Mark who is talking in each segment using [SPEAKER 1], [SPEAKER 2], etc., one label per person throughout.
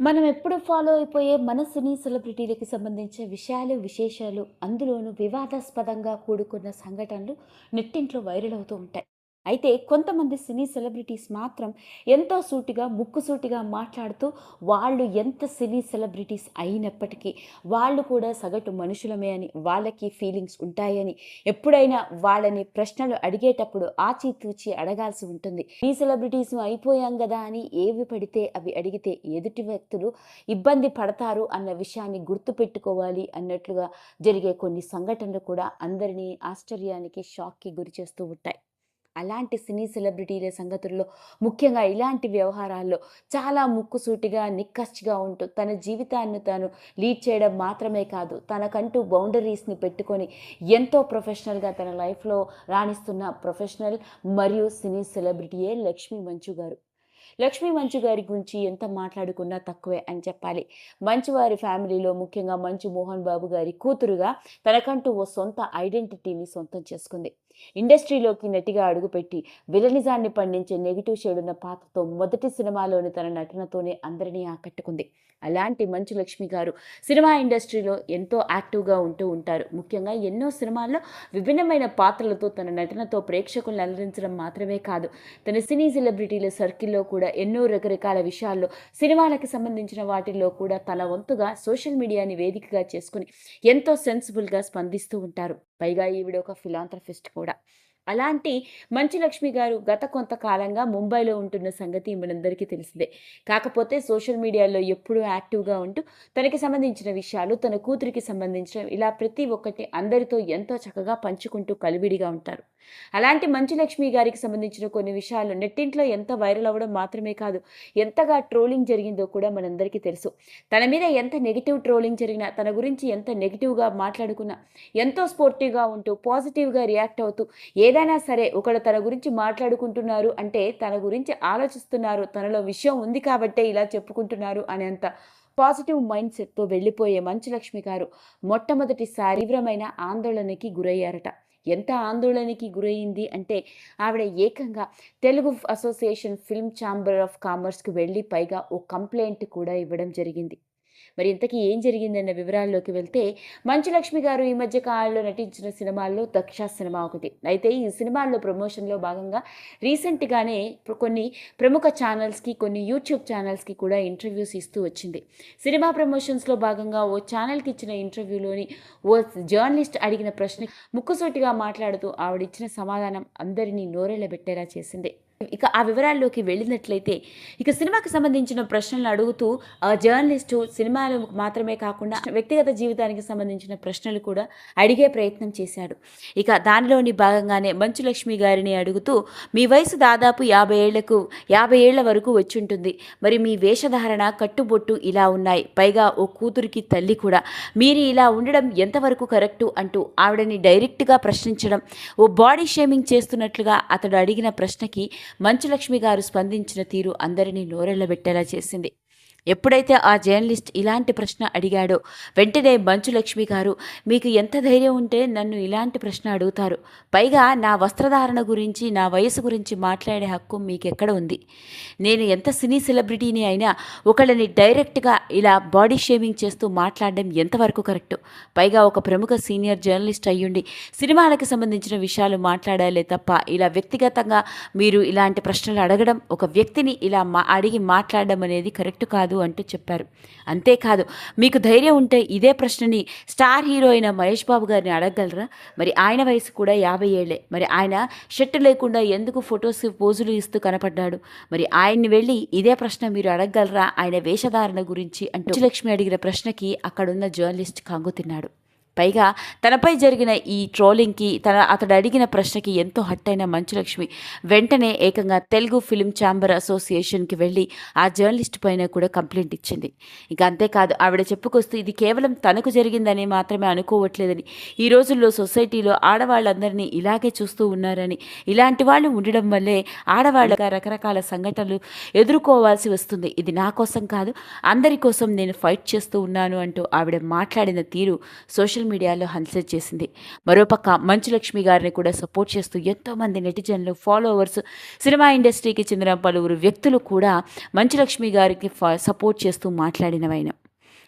[SPEAKER 1] మనం ఎప్పుడు ఫాలో అయిపోయే మన సినీ సెలబ్రిటీలకి సంబంధించిన విషయాలు విశేషాలు అందులోనూ వివాదాస్పదంగా కూడుకున్న సంఘటనలు నెట్టింట్లో వైరల్ అవుతూ ఉంటాయి. అయితే కొంతమంది సినీ సెలబ్రిటీస్ మాత్రం ఎంతో సూటిగా ముక్కుసూటిగా మాట్లాడుతూ వాళ్ళు ఎంత సినీ సెలబ్రిటీస్ అయినప్పటికీ వాళ్ళు కూడా సగటు మనుషులమే అని వాళ్ళకి ఫీలింగ్స్ ఉంటాయని ఎప్పుడైనా వాళ్ళని ప్రశ్నలు అడిగేటప్పుడు ఆచితూచి అడగాల్సి ఉంటుంది. ఈ సెలబ్రిటీస్ అయిపోయాం కదా అని ఏవి పడితే అవి అడిగితే ఎదుటి వ్యక్తులు ఇబ్బంది పడతారు అన్న విషయాన్ని గుర్తుపెట్టుకోవాలి అన్నట్లుగా జరిగే కొన్ని సంఘటనలు కూడా అందరినీ ఆశ్చర్యానికి షాక్కి గురి చేస్తూ ఉంటాయి. అలాంటి సినీ సెలబ్రిటీల సంగతుల్లో ముఖ్యంగా ఇలాంటి వ్యవహారాల్లో చాలా ముక్కుసూటిగా నిక్కచ్చిగా ఉంటూ తన జీవితాన్ని తాను లీడ్ చేయడం మాత్రమే కాదు తనకంటూ బౌండరీస్ని పెట్టుకొని ఎంతో ప్రొఫెషనల్గా తన లైఫ్లో రాణిస్తున్న ప్రొఫెషనల్ మరియు సినీ సెలబ్రిటీయే లక్ష్మీ మంచు గారు. లక్ష్మీ మంచు గారి గురించి ఎంత మాట్లాడుకున్నా తక్కువే అని చెప్పాలి. మంచువారి ఫ్యామిలీలో ముఖ్యంగా మంచు మోహన్ బాబు గారి కూతురుగా తనకంటూ ఓ సొంత ఐడెంటిటీని సొంతం చేసుకుంది. ఇండస్ట్రీలోకి నటిగా అడుగుపెట్టి విలనిజాన్ని పండించే నెగిటివ్ షేడ్ ఉన్న పాత్రతో మొదటి సినిమాలోని తన నటనతోనే అందరినీ ఆకట్టుకుంది. అలాంటి మంచు లక్ష్మి గారు సినిమా ఇండస్ట్రీలో ఎంతో యాక్టివ్గా ఉంటూ ఉంటారు. ముఖ్యంగా ఎన్నో సినిమాల్లో విభిన్నమైన పాత్రలతో తన నటనతో ప్రేక్షకులను అలరించడం మాత్రమే కాదు తన సినీ సెలబ్రిటీల సర్కిల్లో కూడా ఎన్నో రకరకాల విషయాల్లో సినిమాలకు సంబంధించిన వాటిల్లో కూడా తన వంతుగా సోషల్ మీడియాని వేదికగా చేసుకుని ఎంతో సెన్సిబుల్గా స్పందిస్తూ ఉంటారు. పైగా ఈవిడ ఒక ఫిలాంథ్రఫిస్ట్ కూడా. అలాంటి మంచు లక్ష్మి గారు గత కొంతకాలంగా ముంబైలో ఉంటున్న సంగతి మనందరికీ తెలిసిందే. కాకపోతే సోషల్ మీడియాలో ఎప్పుడూ యాక్టివ్గా ఉంటూ తనకి సంబంధించిన విషయాలు తన కూతురికి సంబంధించిన ఇలా ప్రతి ఒక్కటి అందరితో ఎంతో చక్కగా పంచుకుంటూ కలివిడిగా ఉంటారు. అలాంటి మంచు లక్ష్మి గారికి సంబంధించిన కొన్ని విషయాలు నెట్టింట్లో ఎంత వైరల్ అవ్వడం మాత్రమే కాదు ఎంతగా ట్రోలింగ్ జరిగిందో కూడా మనందరికీ తెలుసు. తన మీద ఎంత నెగిటివ్ ట్రోలింగ్ జరిగినా తన గురించి ఎంత నెగిటివ్గా మాట్లాడుకున్నా ఎంతో స్పోర్టివ్గా ఉంటూ పాజిటివ్గా రియాక్ట్ అవుతూ ఏ ఏదైనా సరే ఒకడు తన గురించి మాట్లాడుకుంటున్నారు అంటే తన గురించి ఆలోచిస్తున్నారు తనలో విషయం ఉంది కాబట్టే ఇలా చెప్పుకుంటున్నారు అనేంత పాజిటివ్ మైండ్ సెట్తో వెళ్ళిపోయే మంచు లక్ష్మి గారు మొట్టమొదటిసారి తీవ్రమైన ఆందోళనకి గురయ్యారట. ఎంత ఆందోళనకి గురయింది అంటే ఆవిడ ఏకంగా Telugu association film chamber of కామర్స్కి వెళ్ళి పైగా ఓ కంప్లైంట్ కూడా ఇవ్వడం జరిగింది. మరి ఇంతకీ ఏం జరిగిందన్న వివరాల్లోకి వెళ్తే మంచులక్ష్మి గారు ఈ మధ్య కాలంలో నటించిన సినిమాల్లో దక్ష సినిమా ఒకటి. అయితే ఈ సినిమాల్లో ప్రమోషన్లో భాగంగా రీసెంట్గానే కొన్ని ప్రముఖ ఛానల్స్కి కొన్ని యూట్యూబ్ ఛానల్స్కి కూడా ఇంటర్వ్యూస్ ఇస్తూ వచ్చింది. సినిమా ప్రమోషన్స్లో భాగంగా ఓ ఛానల్కి ఇచ్చిన ఇంటర్వ్యూలోని ఓ జర్నలిస్ట్ అడిగిన ప్రశ్న ముక్కుసూటిగా మాట్లాడుతూ ఆవిడిచ్చిన సమాధానం అందరినీ నోరెళ్ళబెట్టేలా చేసింది. ఇక ఆ వివరాల్లోకి వెళ్ళినట్లయితే ఇక సినిమాకి సంబంధించిన ప్రశ్నలు అడుగుతూ ఆ జర్నలిస్టు సినిమాలు మాత్రమే కాకుండా వ్యక్తిగత జీవితానికి సంబంధించిన ప్రశ్నలు కూడా అడిగే ప్రయత్నం చేశాడు. ఇక దానిలోని భాగంగానే మంచు లక్ష్మి గారిని అడుగుతూ మీ వయసు దాదాపు యాభై ఏళ్ళకు యాభై ఏళ్ళ వరకు వచ్చి ఉంటుంది మరి మీ వేషధారణ కట్టుబొట్టు ఇలా ఉన్నాయి. పైగా ఓ కూతురికి తల్లి కూడా. మీరు ఇలా ఉండడం ఎంతవరకు కరెక్టు? అంటూ ఆవిడని డైరెక్ట్గా ప్రశ్నించడం ఓ బాడీ షేమింగ్ చేస్తున్నట్లుగా అతడు అడిగిన ప్రశ్నకి మంచులక్ష్మి గారు స్పందించిన తీరు అందరినీ నోరెళ్ళబెట్టేలా చేసింది. ఎప్పుడైతే ఆ జర్నలిస్ట్ ఇలాంటి ప్రశ్న అడిగాడో వెంటనే మంచులక్ష్మి గారు మీకు ఎంత ధైర్యం ఉంటే నన్ను ఇలాంటి ప్రశ్న అడుగుతారు. పైగా నా వస్త్రధారణ గురించి నా వయసు గురించి మాట్లాడే హక్కు మీకు ఎక్కడ ఉంది? నేను ఎంత సినీ సెలబ్రిటీని అయినా ఒకళ్ళని డైరెక్ట్గా ఇలా బాడీ షేమింగ్ చేస్తూ మాట్లాడడం ఎంతవరకు కరెక్టు? పైగా ఒక ప్రముఖ సీనియర్ జర్నలిస్ట్ అయ్యుండి సినిమాలకు సంబంధించిన విషయాలు మాట్లాడాలే తప్ప ఇలా వ్యక్తిగతంగా మీరు ఇలాంటి ప్రశ్నలు అడగడం ఒక వ్యక్తిని ఇలా మా అడిగి మాట్లాడడం అనేది కరెక్ట్ కాదు. కాదు అంటూ చెప్పారు. అంతేకాదు మీకు ధైర్యం ఉంటే ఇదే ప్రశ్నని స్టార్ హీరో అయిన మహేష్ బాబు గారిని అడగగలరా? మరి ఆయన వయసు కూడా యాభై ఏళ్ళే మరి ఆయన షర్ట్ లేకుండా ఎందుకు ఫొటోస్ పోజులు ఇస్తూ కనపడ్డాడు? మరి ఆయన్ని వెళ్ళి ఇదే ప్రశ్న మీరు అడగగలరా? ఆయన వేషధారణ గురించి అంటూ లక్ష్మి అడిగిన ప్రశ్నకి అక్కడున్న జర్నలిస్ట్ కంగుతిన్నాడు పైగా తనపై జరిగిన ఈ ట్రోలింగ్కి తన అతడు అడిగిన ప్రశ్నకి ఎంతో హట్టైన మంచులక్ష్మి వెంటనే ఏకంగా తెలుగు ఫిలిం ఛాంబర్ అసోసియేషన్కి వెళ్ళి ఆ జర్నలిస్ట్ పైన కూడా కంప్లైంట్ ఇచ్చింది. ఇక అంతేకాదు ఆవిడ చెప్పుకొస్తూ ఇది కేవలం తనకు జరిగిందని మాత్రమే అనుకోవట్లేదని. ఈ రోజుల్లో సొసైటీలో ఆడవాళ్ళందరినీ ఇలాగే చూస్తూ ఉన్నారని ఇలాంటి వాళ్ళు ఉండడం వల్లే ఆడవాళ్ళగా రకరకాల సంఘటనలు ఎదుర్కోవాల్సి వస్తుంది. ఇది నా కోసం కాదు అందరి కోసం నేను ఫైట్ చేస్తూ ఉన్నాను అంటూ ఆవిడ మాట్లాడిన తీరు సోషల్ సోషల్ మీడియాలో హల్చల్ చేసింది. మరోపక్క మంచులక్ష్మి గారిని కూడా సపోర్ట్ చేస్తూ ఎంతోమంది నెటిజన్లు ఫాలోవర్స్ సినిమా ఇండస్ట్రీకి చెందిన పలువురు వ్యక్తులు కూడా మంచులక్ష్మి గారికి సపోర్ట్ చేస్తూ మాట్లాడినవైన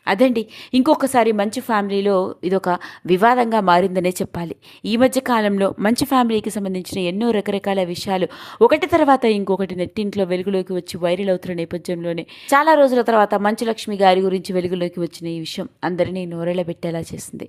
[SPEAKER 1] అదండి ఇంకొకసారి మంచి ఫ్యామిలీలో ఇదొక వివాదంగా మారిందనే చెప్పాలి. ఈ మధ్య కాలంలో మంచి ఫ్యామిలీకి సంబంధించిన ఎన్నో రకరకాల విషయాలు ఒకటి తర్వాత ఇంకొకటి నెట్టింట్లో వెలుగులోకి వచ్చి వైరల్ అవుతున్న నేపథ్యంలోనే చాలా రోజుల తర్వాత మంచు లక్ష్మి గారి గురించి వెలుగులోకి వచ్చిన ఈ విషయం అందరినీ నోరెళ్ళబెట్టేలా చేసింది.